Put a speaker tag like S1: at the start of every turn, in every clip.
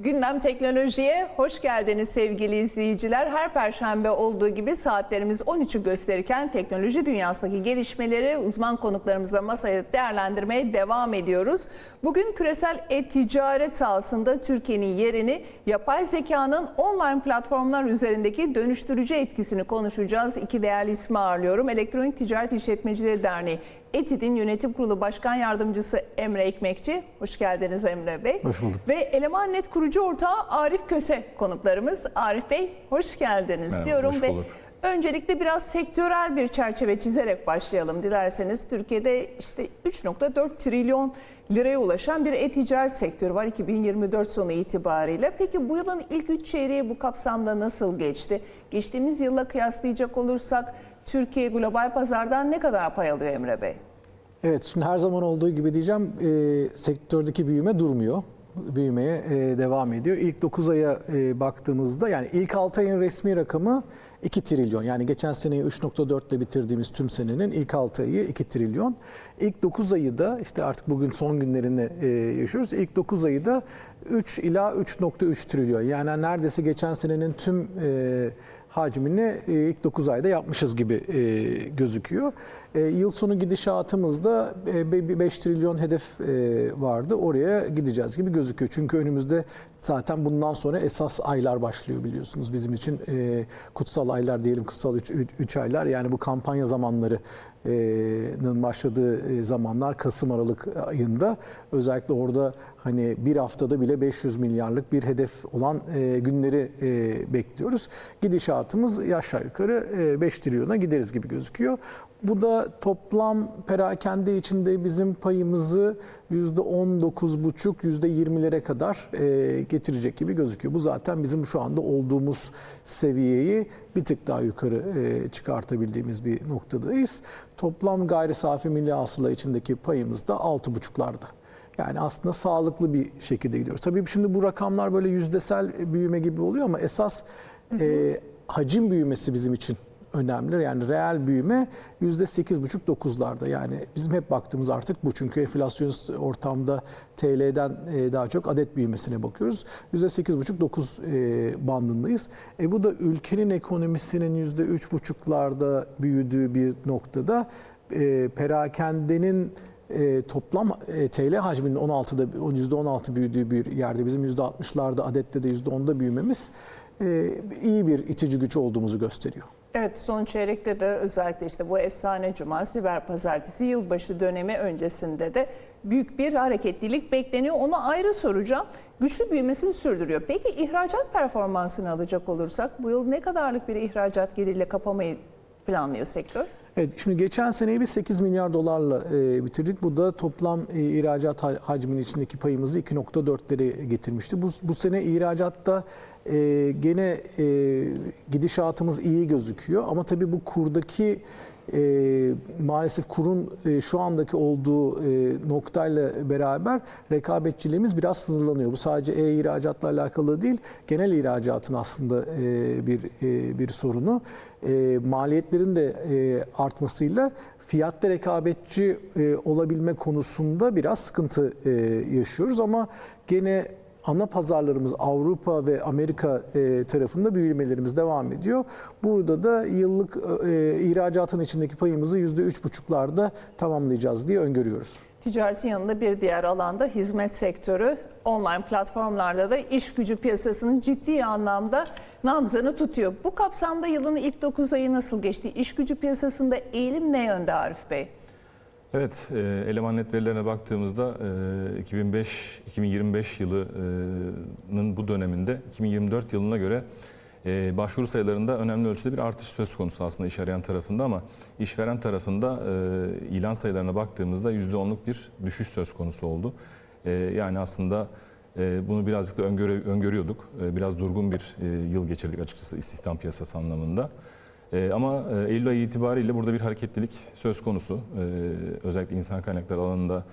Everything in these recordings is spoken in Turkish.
S1: Gündem Teknoloji'ye hoş geldiniz sevgili izleyiciler. Her perşembe olduğu gibi saatlerimiz 13'ü gösterirken teknoloji dünyasındaki gelişmeleri uzman konuklarımızla masaya değerlendirmeye devam ediyoruz. Bugün küresel e-ticaret sahasında Türkiye'nin yerini yapay zekanın online platformlar üzerindeki dönüştürücü etkisini konuşacağız. İki değerli ismi ağırlıyorum. Elektronik Ticaret İşletmecileri Derneği ETİD'in yönetim kurulu başkan yardımcısı Emre Ekmekçi. Hoş geldiniz Emre Bey.
S2: Hoş bulduk.
S1: Ve Eleman Net kurucu ortağı Arif Köse konuklarımız. Arif Bey hoş geldiniz
S2: Merhaba,
S1: diyorum
S2: hoş
S1: ve
S2: bulduk.
S1: öncelikle biraz sektörel bir çerçeve çizerek başlayalım dilerseniz. Türkiye'de işte 3.4 trilyon liraya ulaşan bir e-ticaret sektörü var 2024 sonu itibariyle. Peki bu yılın ilk 3 çeyreği bu kapsamda nasıl geçti? Geçtiğimiz yılla kıyaslayacak olursak Türkiye global pazardan ne kadar pay alıyor Emre Bey?
S2: Evet, şimdi her zaman olduğu gibi diyeceğim, e, sektördeki büyüme durmuyor. Büyümeye e, devam ediyor. İlk 9 aya e, baktığımızda yani ilk 6 ayın resmi rakamı 2 trilyon. Yani geçen seneyi 3.4 ile bitirdiğimiz tüm senenin ilk 6 ayı 2 trilyon. İlk 9 ayı da işte artık bugün son günlerini e, yaşıyoruz. İlk 9 ayı da 3 ila 3.3 trilyon. Yani neredeyse geçen senenin tüm e, hacmini e, ilk 9 ayda yapmışız gibi e, gözüküyor. E, Yıl sonu gidişatımızda e, bir 5 trilyon hedef vardı. Oraya gideceğiz gibi gözüküyor. Çünkü önümüzde zaten bundan sonra esas aylar başlıyor biliyorsunuz. Bizim için kutsal aylar diyelim, kutsal 3 aylar. Yani bu kampanya zamanlarının başladığı zamanlar Kasım Aralık ayında. Özellikle orada hani bir haftada bile 500 milyarlık bir hedef olan e, günleri e, bekliyoruz. Gidişatımız aşağı yukarı e, 5 trilyona gideriz gibi gözüküyor. Bu da toplam perakende içinde bizim payımızı %19,5 %20'lere kadar e, getirecek gibi gözüküyor. Bu zaten bizim şu anda olduğumuz seviyeyi bir tık daha yukarı e, çıkartabildiğimiz bir noktadayız. Toplam gayri safi milli hasıla içindeki payımız da 6,5'larda. Yani aslında sağlıklı bir şekilde gidiyoruz. Tabii şimdi bu rakamlar böyle yüzdesel büyüme gibi oluyor ama esas e, hacim büyümesi bizim için önemli. Yani reel büyüme %8,5-9'larda. Yani bizim hep baktığımız artık bu. Çünkü enflasyonist ortamda TL'den e, daha çok adet büyümesine bakıyoruz. %8,5-9 e, bandındayız. E bu da ülkenin ekonomisinin %3,5'larda büyüdüğü bir noktada e, perakendenin e, toplam e, TL hacminin 16'da %16 büyüdüğü bir yerde bizim %60'larda adette de %10'da büyümemiz e, iyi bir itici güç olduğumuzu gösteriyor.
S1: Evet son çeyrekte de özellikle işte bu efsane cuma siber pazartesi yılbaşı dönemi öncesinde de büyük bir hareketlilik bekleniyor. Onu ayrı soracağım. Güçlü büyümesini sürdürüyor. Peki ihracat performansını alacak olursak bu yıl ne kadarlık bir ihracat geliriyle kapamayı planlıyor sektör?
S2: Evet, şimdi geçen seneyi biz 8 milyar dolarla e, bitirdik. Bu da toplam e, ihracat ha- hacminin içindeki payımızı 2.4'lere getirmişti. Bu, bu sene ihracatta e, gene e, gidişatımız iyi gözüküyor. Ama tabii bu kurdaki e, maalesef kurun e, şu andaki olduğu e, noktayla beraber rekabetçiliğimiz biraz sınırlanıyor. Bu sadece e-ihracatla alakalı değil, genel ihracatın aslında e, bir e, bir sorunu. E, maliyetlerin de e, artmasıyla fiyatta rekabetçi e, olabilme konusunda biraz sıkıntı e, yaşıyoruz ama gene ana pazarlarımız Avrupa ve Amerika e, tarafında büyümelerimiz devam ediyor. Burada da yıllık e, ihracatın içindeki payımızı %3,5'larda tamamlayacağız diye öngörüyoruz.
S1: Ticaretin yanında bir diğer alanda hizmet sektörü online platformlarda da iş gücü piyasasının ciddi anlamda nabzını tutuyor. Bu kapsamda yılın ilk 9 ayı nasıl geçti? İş gücü piyasasında eğilim ne yönde Arif Bey?
S3: Evet, e, eleman net verilerine baktığımızda e, 2005-2025 yılının bu döneminde 2024 yılına göre e, başvuru sayılarında önemli ölçüde bir artış söz konusu aslında iş arayan tarafında ama işveren tarafında e, ilan sayılarına baktığımızda %10'luk bir düşüş söz konusu oldu. Yani aslında bunu birazcık da öngörüyorduk. Biraz durgun bir yıl geçirdik açıkçası istihdam piyasası anlamında. Ee, ama e, Eylül ayı itibariyle burada bir hareketlilik söz konusu. Ee, özellikle insan kaynakları alanında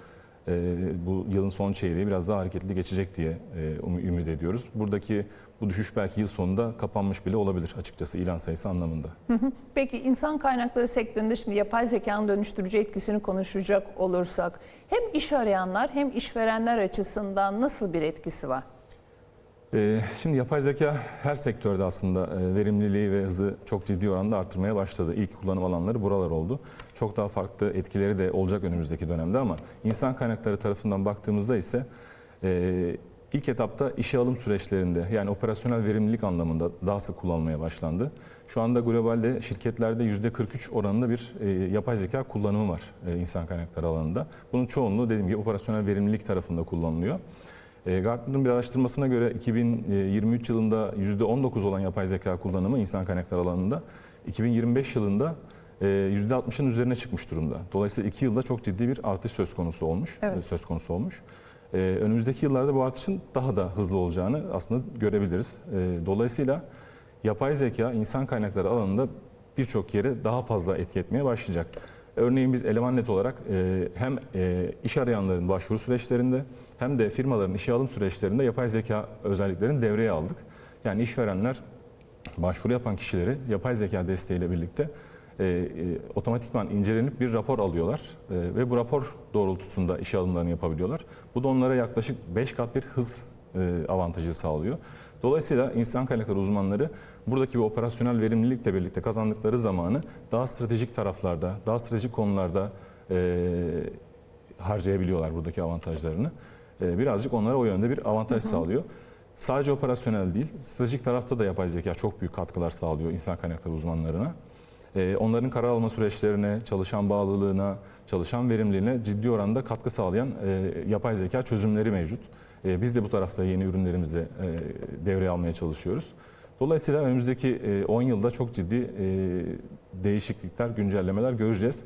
S3: e, bu yılın son çeyreği biraz daha hareketli geçecek diye e, ümit ediyoruz. Buradaki bu düşüş belki yıl sonunda kapanmış bile olabilir açıkçası ilan sayısı anlamında.
S1: Peki insan kaynakları sektöründe şimdi yapay zekanın dönüştürücü etkisini konuşacak olursak hem iş arayanlar hem işverenler açısından nasıl bir etkisi var?
S3: Ee, Şimdi yapay zeka her sektörde aslında e, verimliliği ve hızı çok ciddi oranda artırmaya başladı. İlk kullanım alanları buralar oldu. Çok daha farklı etkileri de olacak önümüzdeki dönemde ama insan kaynakları tarafından baktığımızda ise e, ilk etapta işe alım süreçlerinde yani operasyonel verimlilik anlamında daha sık kullanılmaya başlandı. Şu anda globalde şirketlerde %43 oranında bir e, yapay zeka kullanımı var insan kaynakları alanında. Bunun çoğunluğu dediğim gibi operasyonel verimlilik tarafında kullanılıyor. E, Gartner'ın bir araştırmasına göre 2023 yılında %19 olan yapay zeka kullanımı insan kaynakları alanında 2025 yılında e, %60'ın üzerine çıkmış durumda. Dolayısıyla 2 yılda çok ciddi bir artış söz konusu olmuş.
S1: Evet.
S3: e, Söz konusu olmuş. E, Önümüzdeki yıllarda bu artışın daha da hızlı olacağını aslında görebiliriz. E, Dolayısıyla yapay zeka insan kaynakları alanında birçok yere daha fazla etki etmeye başlayacak. Örneğin biz Elemannet olarak e, hem e, iş arayanların başvuru süreçlerinde hem de firmaların işe alım süreçlerinde yapay zeka özelliklerini devreye aldık. Yani işverenler başvuru yapan kişileri yapay zeka desteğiyle birlikte e, e, otomatikman incelenip bir rapor alıyorlar E, ve bu rapor doğrultusunda işe alımlarını yapabiliyorlar. Bu da onlara yaklaşık 5 kat bir hız e, avantajı sağlıyor. Dolayısıyla insan kaynakları uzmanları buradaki bu operasyonel verimlilikle birlikte kazandıkları zamanı daha stratejik taraflarda, daha stratejik konularda e, harcayabiliyorlar buradaki avantajlarını. E, birazcık onlara o yönde bir avantaj sağlıyor. Sadece operasyonel değil, stratejik tarafta da yapay zeka çok büyük katkılar sağlıyor insan kaynakları uzmanlarına. E, onların karar alma süreçlerine, çalışan bağlılığına, çalışan verimliliğine ciddi oranda katkı sağlayan e, yapay zeka çözümleri mevcut. E, biz de bu tarafta yeni ürünlerimizle e, devreye almaya çalışıyoruz. Dolayısıyla önümüzdeki e, 10 yılda çok ciddi e, değişiklikler, güncellemeler göreceğiz.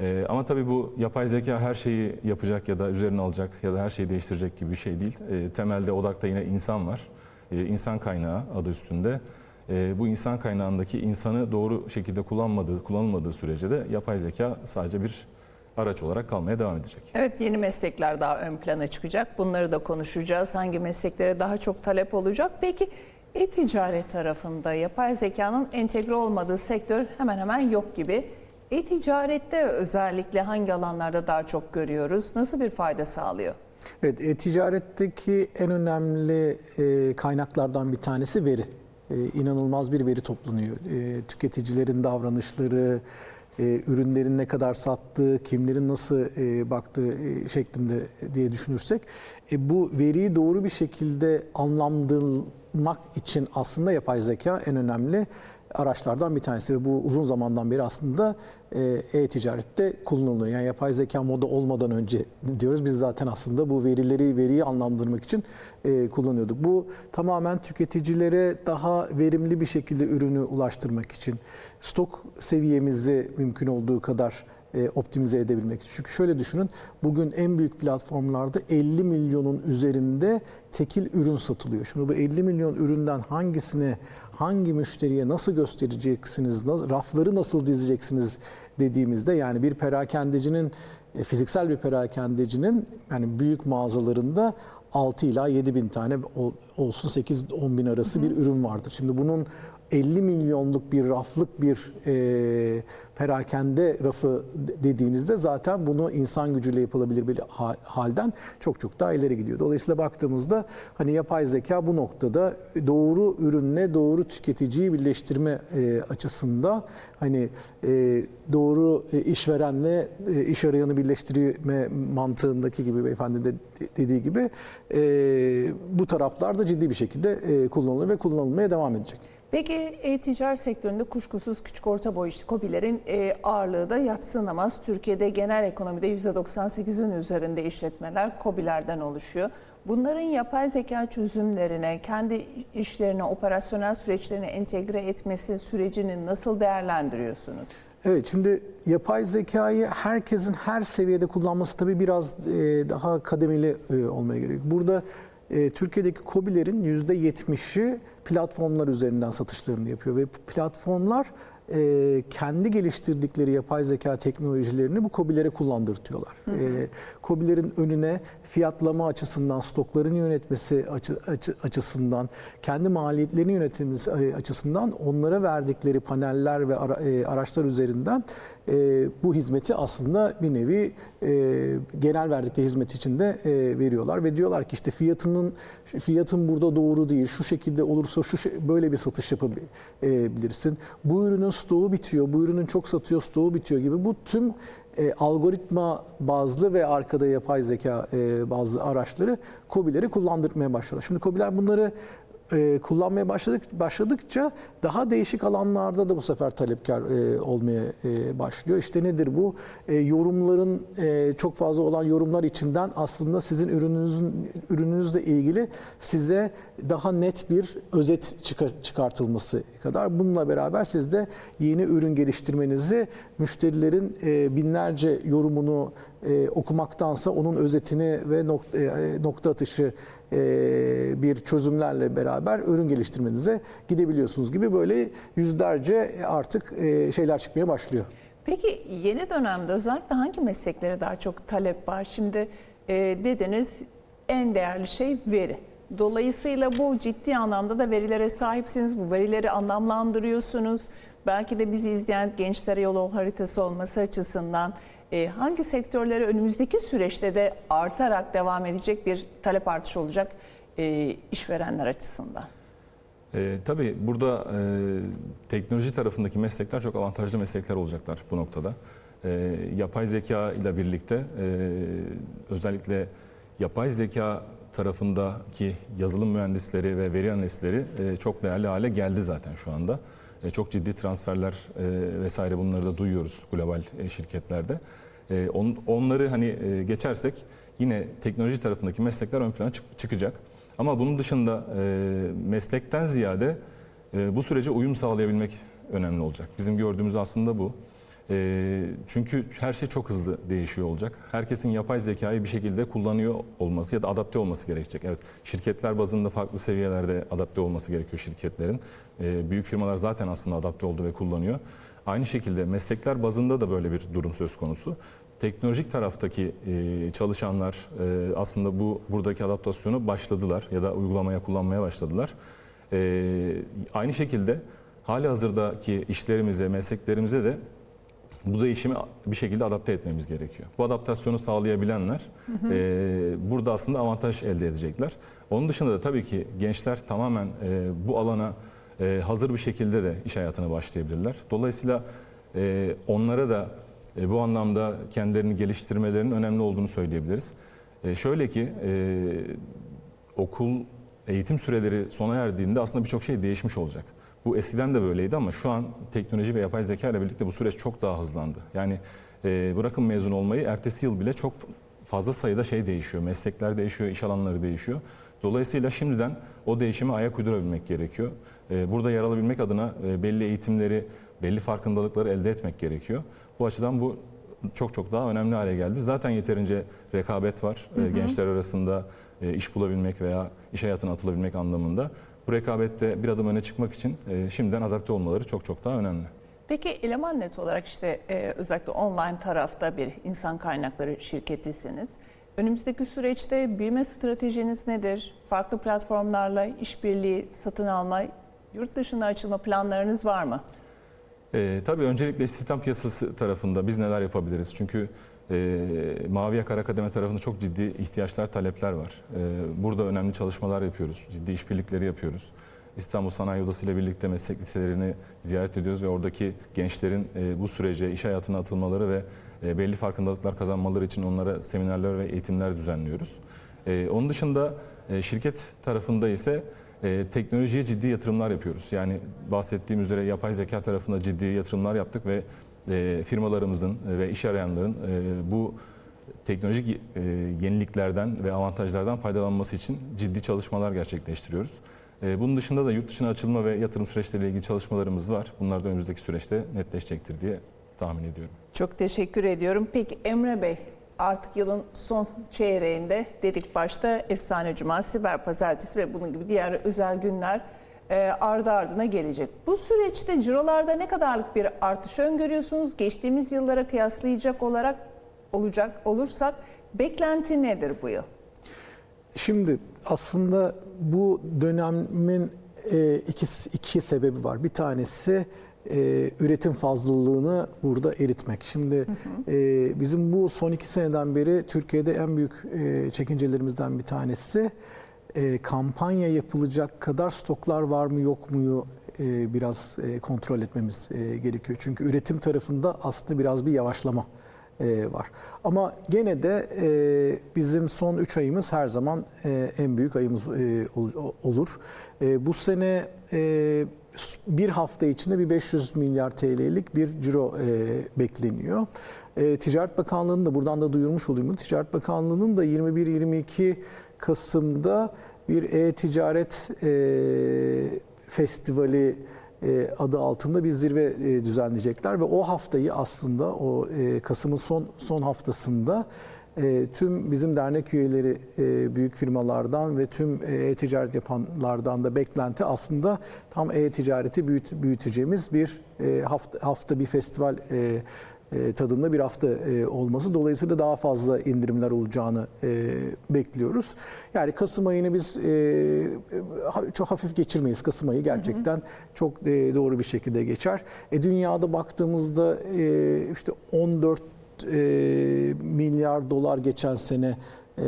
S3: E, ama tabii bu yapay zeka her şeyi yapacak ya da üzerine alacak ya da her şeyi değiştirecek gibi bir şey değil. E, temelde odakta yine insan var. E, insan kaynağı adı üstünde. E, bu insan kaynağındaki insanı doğru şekilde kullanmadığı, kullanılmadığı sürece de yapay zeka sadece bir araç olarak kalmaya devam edecek.
S1: Evet yeni meslekler daha ön plana çıkacak. Bunları da konuşacağız. Hangi mesleklere daha çok talep olacak? Peki e-ticaret tarafında yapay zekanın entegre olmadığı sektör hemen hemen yok gibi. E-ticarette özellikle hangi alanlarda daha çok görüyoruz? Nasıl bir fayda sağlıyor?
S2: Evet, e-ticaretteki en önemli e, kaynaklardan bir tanesi veri. E, inanılmaz bir veri toplanıyor. E, tüketicilerin davranışları, e, ürünlerin ne kadar sattığı, kimlerin nasıl e, baktığı e, şeklinde diye düşünürsek, e, bu veriyi doğru bir şekilde anlamlandırmak için aslında yapay zeka en önemli araçlardan bir tanesi ve bu uzun zamandan beri aslında e, e-ticarette kullanılıyor. Yani yapay zeka moda olmadan önce diyoruz biz zaten aslında bu verileri veriyi anlamlandırmak için e, kullanıyorduk. Bu tamamen tüketicilere daha verimli bir şekilde ürünü ulaştırmak için stok seviyemizi mümkün olduğu kadar e, optimize edebilmek. Çünkü şöyle düşünün, bugün en büyük platformlarda 50 milyonun üzerinde tekil ürün satılıyor. Şimdi bu 50 milyon üründen hangisini hangi müşteriye nasıl göstereceksiniz, rafları nasıl dizeceksiniz dediğimizde yani bir perakendecinin e, fiziksel bir perakendecinin yani büyük mağazalarında 6 ila 7 bin tane ol- olsun 8-10 bin arası bir ürün vardır. Şimdi bunun 50 milyonluk bir raflık bir e, perakende rafı de- dediğinizde zaten bunu insan gücüyle yapılabilir bir ha- halden çok çok daha ileri gidiyor. Dolayısıyla baktığımızda hani yapay zeka bu noktada doğru ürünle doğru tüketiciyi birleştirme e, açısında hani e, doğru e, işverenle e, iş arayanı birleştirme mantığındaki gibi beyefendi de dediği gibi e, bu taraflarda ciddi bir şekilde e, kullanılıyor ve kullanılmaya devam edecek.
S1: Peki e-ticaret sektöründe kuşkusuz küçük orta boy işte KOBİ'lerin e, ağırlığı da yatsınamaz. Türkiye'de genel ekonomide %98'in üzerinde işletmeler KOBİ'lerden oluşuyor. Bunların yapay zeka çözümlerine, kendi işlerine, operasyonel süreçlerine entegre etmesi sürecini nasıl değerlendiriyorsunuz?
S2: Evet şimdi yapay zekayı herkesin her seviyede kullanması tabii biraz e, daha kademeli e, olmaya gerekiyor. Burada e, Türkiye'deki KOBİ'lerin %70'i platformlar üzerinden satışlarını yapıyor ve platformlar e, kendi geliştirdikleri yapay zeka teknolojilerini bu KOBİ'lere kullandırtıyorlar. E, KOBİ'lerin önüne fiyatlama açısından, stokların yönetmesi açı- açı- açısından, kendi maliyetlerini yönetmesi e, açısından onlara verdikleri paneller ve ara- e, araçlar üzerinden e, bu hizmeti aslında bir nevi e, genel verdikleri hizmet için de e, veriyorlar ve diyorlar ki işte fiyatının fiyatın burada doğru değil. Şu şekilde olursa şu böyle bir satış yapabilirsin. Bu ürünün stoğu bitiyor. Bu ürünün çok satıyor, stoğu bitiyor gibi bu tüm e, algoritma bazlı ve arkada yapay zeka e, bazlı araçları KOBİ'leri kullandırmaya başladı. Şimdi KOBİ'ler bunları e, kullanmaya başladık başladıkça daha değişik alanlarda da bu sefer talepkar e, olmaya e, başlıyor. İşte nedir bu? E, yorumların e, çok fazla olan yorumlar içinden aslında sizin ürününüzün ürününüzle ilgili size daha net bir özet çıkar- çıkartılması kadar bununla beraber siz de yeni ürün geliştirmenizi müşterilerin e, binlerce yorumunu e, okumaktansa onun özetini ve nokta, e, nokta atışı bir çözümlerle beraber ürün geliştirmenize gidebiliyorsunuz gibi böyle yüzlerce artık e, şeyler çıkmaya başlıyor.
S1: Peki yeni dönemde özellikle hangi mesleklere daha çok talep var? Şimdi e, dediniz en değerli şey veri. Dolayısıyla bu ciddi anlamda da verilere sahipsiniz. Bu verileri anlamlandırıyorsunuz. Belki de bizi izleyen gençlere yol haritası olması açısından e, hangi sektörlere önümüzdeki süreçte de artarak devam edecek bir talep artışı olacak e, işverenler açısından?
S3: E, tabii burada e, teknoloji tarafındaki meslekler çok avantajlı meslekler olacaklar bu noktada. E, yapay zeka ile birlikte e, özellikle yapay zeka tarafındaki yazılım mühendisleri ve veri analistleri e, çok değerli hale geldi zaten şu anda. E, çok ciddi transferler e, vesaire bunları da duyuyoruz global e, şirketlerde. E, on, onları hani e, geçersek yine teknoloji tarafındaki meslekler ön plana çık- çıkacak. Ama bunun dışında e, meslekten ziyade e, bu sürece uyum sağlayabilmek önemli olacak. Bizim gördüğümüz aslında bu. E, çünkü her şey çok hızlı değişiyor olacak. Herkesin yapay zekayı bir şekilde kullanıyor olması ya da adapte olması gerekecek. Evet, şirketler bazında farklı seviyelerde adapte olması gerekiyor şirketlerin. E, büyük firmalar zaten aslında adapte oldu ve kullanıyor. Aynı şekilde meslekler bazında da böyle bir durum söz konusu. Teknolojik taraftaki e, çalışanlar e, aslında bu buradaki adaptasyonu başladılar ya da uygulamaya kullanmaya başladılar. E, aynı şekilde hali hazırdaki işlerimize, mesleklerimize de bu değişimi bir şekilde adapte etmemiz gerekiyor. Bu adaptasyonu sağlayabilenler e, burada aslında avantaj elde edecekler. Onun dışında da tabii ki gençler tamamen e, bu alana e, hazır bir şekilde de iş hayatına başlayabilirler. Dolayısıyla e, onlara da e, bu anlamda kendilerini geliştirmelerinin önemli olduğunu söyleyebiliriz. Şöyle ki okul eğitim süreleri sona erdiğinde aslında birçok şey değişmiş olacak. Bu eskiden de böyleydi ama şu an teknoloji ve yapay zeka ile birlikte bu süreç çok daha hızlandı. Yani bırakın mezun olmayı ertesi yıl bile çok fazla sayıda şey değişiyor. Meslekler değişiyor, iş alanları değişiyor. Dolayısıyla şimdiden o değişime ayak uydurabilmek gerekiyor. E, burada yer alabilmek adına e, belli eğitimleri, belli farkındalıkları elde etmek gerekiyor. Bu açıdan bu çok çok daha önemli hale geldi. Zaten yeterince rekabet var e, gençler arasında e, iş bulabilmek veya iş hayatına atılabilmek anlamında. Bu rekabette bir adım öne çıkmak için şimdiden adapte olmaları çok çok daha önemli.
S1: Peki Eleman Net olarak işte e, özellikle online tarafta bir insan kaynakları şirketisiniz. Önümüzdeki süreçte büyüme stratejiniz nedir? Farklı platformlarla işbirliği, satın alma, yurt dışına açılma planlarınız var mı?
S3: E, tabii öncelikle istihdam piyasası tarafında biz neler yapabiliriz? Çünkü e, Mavi Yaka Akademi tarafında çok ciddi ihtiyaçlar, talepler var. E, burada önemli çalışmalar yapıyoruz, ciddi işbirlikleri yapıyoruz. İstanbul Sanayi Odası ile birlikte meslek liselerini ziyaret ediyoruz ve oradaki gençlerin e, bu sürece iş hayatına atılmaları ve e, belli farkındalıklar kazanmaları için onlara seminerler ve eğitimler düzenliyoruz. E, onun dışında e, şirket tarafında ise e, teknolojiye ciddi yatırımlar yapıyoruz. Yani bahsettiğim üzere yapay zeka tarafında ciddi yatırımlar yaptık ve e, firmalarımızın ve iş arayanların e, bu teknolojik e, yeniliklerden ve avantajlardan faydalanması için ciddi çalışmalar gerçekleştiriyoruz. E, bunun dışında da yurt dışına açılma ve yatırım süreçleriyle ilgili çalışmalarımız var. Bunlar da önümüzdeki süreçte netleşecektir diye tahmin ediyorum.
S1: Çok teşekkür ediyorum. Peki Emre Bey artık yılın son çeyreğinde dedik başta Efsane Cuma, Siber Pazartesi ve bunun gibi diğer özel günler e, ardı ardına gelecek. Bu süreçte cirolarda ne kadarlık bir artış öngörüyorsunuz? Geçtiğimiz yıllara kıyaslayacak olarak olacak olursak beklenti nedir bu yıl?
S2: Şimdi aslında bu dönemin e, iki, iki sebebi var. Bir tanesi e, üretim fazlalığını burada eritmek. Şimdi e, bizim bu son iki seneden beri Türkiye'de en büyük e, çekincelerimizden bir tanesi e, kampanya yapılacak kadar stoklar var mı yok mu e, biraz e, kontrol etmemiz e, gerekiyor. Çünkü üretim tarafında aslında biraz bir yavaşlama e, var. Ama gene de e, bizim son 3 ayımız her zaman e, en büyük ayımız e, ol- olur. E, bu sene e, bir hafta içinde bir 500 milyar TL'lik bir ciro e, bekleniyor. E, Ticaret Bakanlığı'nın da buradan da duyurmuş olayım. Ticaret Bakanlığı'nın da 21-22 Kasım'da bir e-ticaret e, festivali e, adı altında bir zirve e, düzenleyecekler ve o haftayı aslında o e, Kasım'ın son son haftasında e, tüm bizim dernek üyeleri e, büyük firmalardan ve tüm e, e-ticaret yapanlardan da beklenti aslında tam e-ticareti büyüt, büyüteceğimiz bir e, hafta hafta bir festival e, e, tadında bir hafta e, olması. Dolayısıyla daha fazla indirimler olacağını e, bekliyoruz. Yani Kasım ayını biz e, çok hafif geçirmeyiz. Kasım ayı gerçekten çok e, doğru bir şekilde geçer. E, dünyada baktığımızda e, işte 14 e, milyar dolar geçen sene e,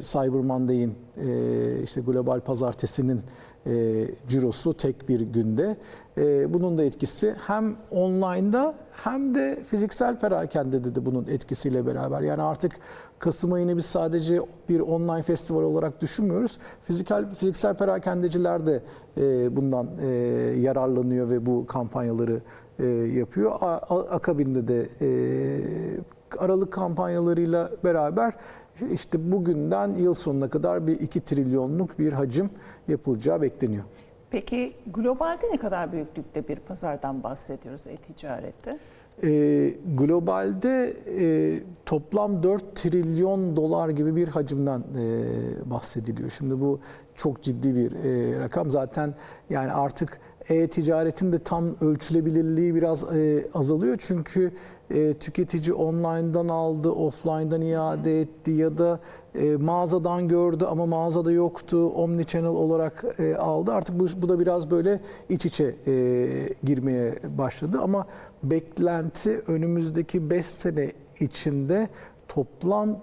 S2: Cyber Monday'in e, işte global pazartesinin e, cirosu tek bir günde. E, bunun da etkisi hem online'da hem de fiziksel perakende de bunun etkisiyle beraber. Yani artık Kasım ayını biz sadece bir online festival olarak düşünmüyoruz. Fiziksel fiziksel perakendeciler de e, bundan e, yararlanıyor ve bu kampanyaları e, yapıyor. A- a- akabinde de e, Aralık kampanyalarıyla beraber işte bugünden yıl sonuna kadar bir 2 trilyonluk bir hacim yapılacağı bekleniyor.
S1: Peki globalde ne kadar büyüklükte bir pazardan bahsediyoruz e-ticarette?
S2: E, globalde e, toplam 4 trilyon dolar gibi bir hacimden e, bahsediliyor. Şimdi bu çok ciddi bir e, rakam. Zaten yani artık e-ticaretin de tam ölçülebilirliği biraz e, azalıyor. Çünkü e, tüketici online'dan aldı, offline'dan iade etti ya da e, mağazadan gördü ama mağazada yoktu. Omnichannel olarak e, aldı. Artık bu, bu da biraz böyle iç içe e, girmeye başladı ama beklenti önümüzdeki 5 sene içinde toplam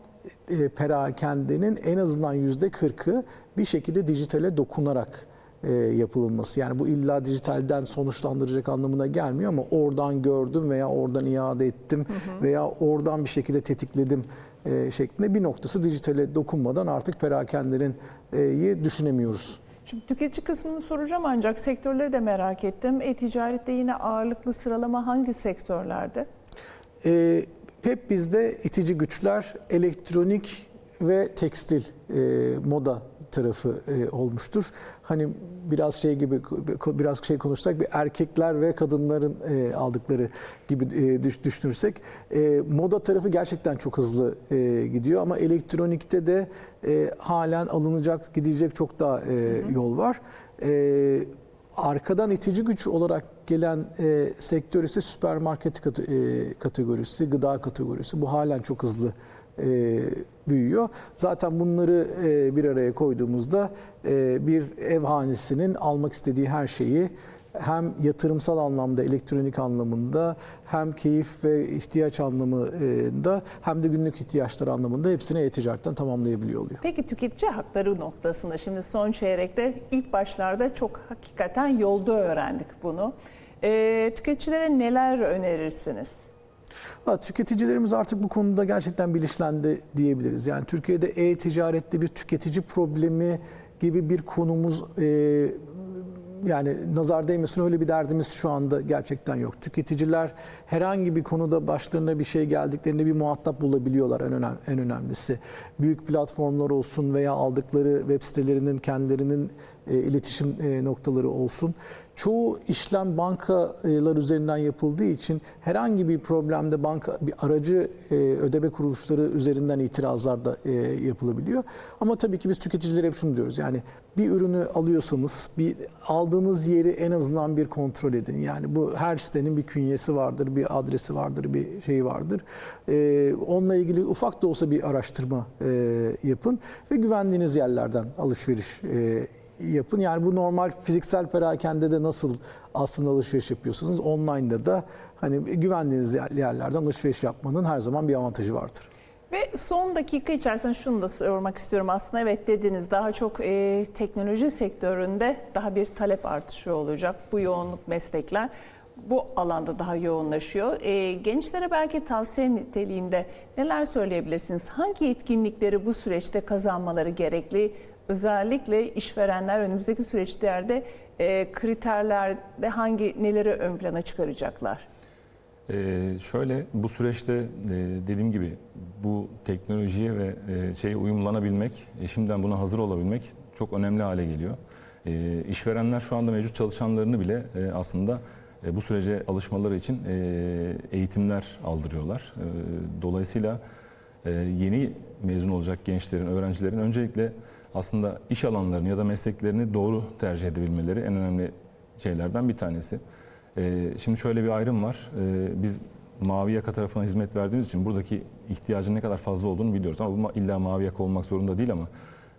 S2: e, perakendenin en azından yüzde 40'ı bir şekilde dijitale dokunarak e, yapılması. Yani bu illa dijitalden sonuçlandıracak anlamına gelmiyor ama oradan gördüm veya oradan iade ettim veya oradan bir şekilde tetikledim e, şeklinde bir noktası dijitale dokunmadan artık perakendenin e, düşünemiyoruz.
S1: Şimdi tüketici kısmını soracağım ancak sektörleri de merak ettim. E-ticarette yine ağırlıklı sıralama hangi sektörlerde?
S2: E, hep bizde itici güçler elektronik ve tekstil e, moda tarafı e, olmuştur. Hani biraz şey gibi biraz şey konuşsak bir erkekler ve kadınların e, aldıkları gibi e, düş- düşünürsek e, moda tarafı gerçekten çok hızlı e, gidiyor ama elektronikte de e, halen alınacak gidilecek çok daha e, yol var. E, arkadan itici güç olarak gelen e, sektör ise süpermarket kate- e, kategorisi, gıda kategorisi. Bu halen çok hızlı e, büyüyor. Zaten bunları e, bir araya koyduğumuzda e, bir ev hanesinin almak istediği her şeyi hem yatırımsal anlamda, elektronik anlamında, hem keyif ve ihtiyaç anlamında hem de günlük ihtiyaçlar anlamında hepsini e-ticaretten tamamlayabiliyor oluyor.
S1: Peki tüketici hakları noktasında şimdi son çeyrekte ilk başlarda çok hakikaten yolda öğrendik bunu. Ee, tüketicilere neler önerirsiniz?
S2: Ha, Tüketicilerimiz artık bu konuda gerçekten bilinçlendi diyebiliriz. Yani Türkiye'de e-ticarette bir tüketici problemi gibi bir konumuz e, yani nazar değmesin öyle bir derdimiz şu anda gerçekten yok. Tüketiciler herhangi bir konuda başlarına bir şey geldiklerinde bir muhatap bulabiliyorlar en, önem, en önemlisi. Büyük platformlar olsun veya aldıkları web sitelerinin kendilerinin e, iletişim e, noktaları olsun. Çoğu işlem bankalar üzerinden yapıldığı için herhangi bir problemde banka bir aracı e, ödeme kuruluşları üzerinden itirazlar da yapılabiliyor. Ama tabii ki biz tüketicilere hep şunu diyoruz. Yani bir ürünü alıyorsanız bir aldığınız yeri en azından bir kontrol edin. Yani bu her sitenin bir künyesi vardır, bir adresi vardır, bir şeyi vardır. Onunla ilgili ufak da olsa bir araştırma yapın ve güvendiğiniz yerlerden alışveriş e, yapın. Yani bu normal fiziksel perakende de nasıl aslında alışveriş yapıyorsunuz. Online'da da hani güvendiğiniz yerlerden alışveriş yapmanın her zaman bir avantajı vardır.
S1: Ve son dakika içerisinde şunu da sormak istiyorum aslında evet dediniz daha çok e, teknoloji sektöründe daha bir talep artışı olacak bu yoğunluk meslekler bu alanda daha yoğunlaşıyor. E, gençlere belki tavsiye niteliğinde neler söyleyebilirsiniz? Hangi yetkinlikleri bu süreçte kazanmaları gerekli? Özellikle işverenler önümüzdeki süreçlerde e, kriterlerde hangi neleri ön plana çıkaracaklar?
S3: Ee, şöyle bu süreçte e, dediğim gibi bu teknolojiye ve e, şeye uyumlanabilmek, e, şimdiden buna hazır olabilmek çok önemli hale geliyor. E, işverenler şu anda mevcut çalışanlarını bile e, aslında bu sürece alışmaları için e, eğitimler aldırıyorlar. E, dolayısıyla e, yeni mezun olacak gençlerin, öğrencilerin öncelikle aslında iş alanlarını ya da mesleklerini doğru tercih edebilmeleri en önemli şeylerden bir tanesi. Şimdi şöyle bir ayrım var. Biz mavi yaka tarafına hizmet verdiğimiz için buradaki ihtiyacın ne kadar fazla olduğunu biliyoruz. Ama bu illa mavi yaka olmak zorunda değil ama e,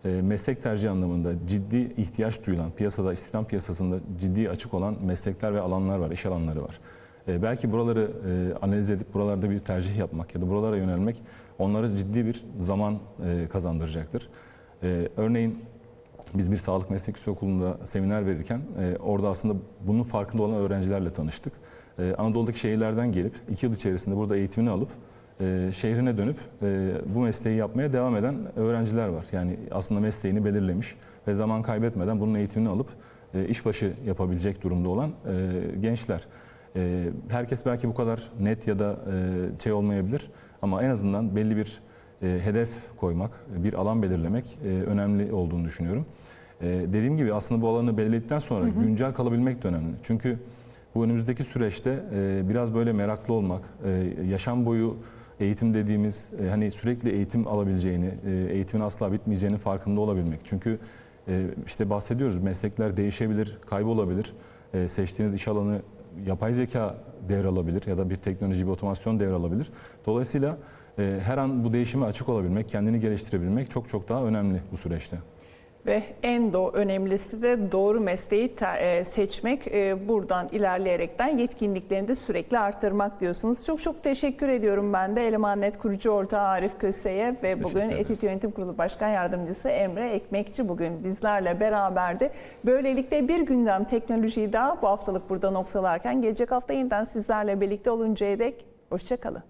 S3: meslek tercih anlamında ciddi ihtiyaç duyulan, piyasada, istihdam piyasasında ciddi açık olan meslekler ve alanlar var, iş alanları var. E, Belki buraları e, analiz edip buralarda bir tercih yapmak ya da buralara yönelmek onlara ciddi bir zaman e, kazandıracaktır. E, Örneğin biz bir sağlık meslek yüksek okulunda seminer verirken e, orada aslında bunun farkında olan öğrencilerle tanıştık. E, Anadolu'daki şehirlerden gelip iki yıl içerisinde burada eğitimini alıp e, şehrine dönüp e, bu mesleği yapmaya devam eden öğrenciler var. Yani aslında mesleğini belirlemiş ve zaman kaybetmeden bunun eğitimini alıp e, işbaşı yapabilecek durumda olan e, gençler. E, herkes belki bu kadar net ya da e, şey olmayabilir ama en azından belli bir e, hedef koymak, bir alan belirlemek e, önemli olduğunu düşünüyorum. E, dediğim gibi aslında bu alanı belirledikten sonra güncel kalabilmek de önemli. Çünkü bu önümüzdeki süreçte e, biraz böyle meraklı olmak, e, yaşam boyu eğitim dediğimiz e, hani sürekli eğitim alabileceğini, e, eğitimin asla bitmeyeceğini farkında olabilmek. Çünkü e, işte bahsediyoruz meslekler değişebilir, kaybolabilir. E, seçtiğiniz iş alanı yapay zeka devralabilir ya da bir teknoloji, bir otomasyon devralabilir. Dolayısıyla e, her an bu değişime açık olabilmek, kendini geliştirebilmek çok çok daha önemli bu süreçte.
S1: Ve en do önemlisi de doğru mesleği ter- e, seçmek, e, buradan ilerleyerekten yetkinliklerini de sürekli arttırmak diyorsunuz. Çok çok teşekkür ediyorum ben de Elemannet kurucu ortağı Arif Köse'ye ve bugün. Etüt Yönetim Kurulu Başkan Yardımcısı Emre Ekmekçi bugün bizlerle beraberdi. Böylelikle bir gündem teknolojiyi daha bu haftalık burada noktalarken gelecek hafta yeniden sizlerle birlikte oluncaya dek hoşçakalın.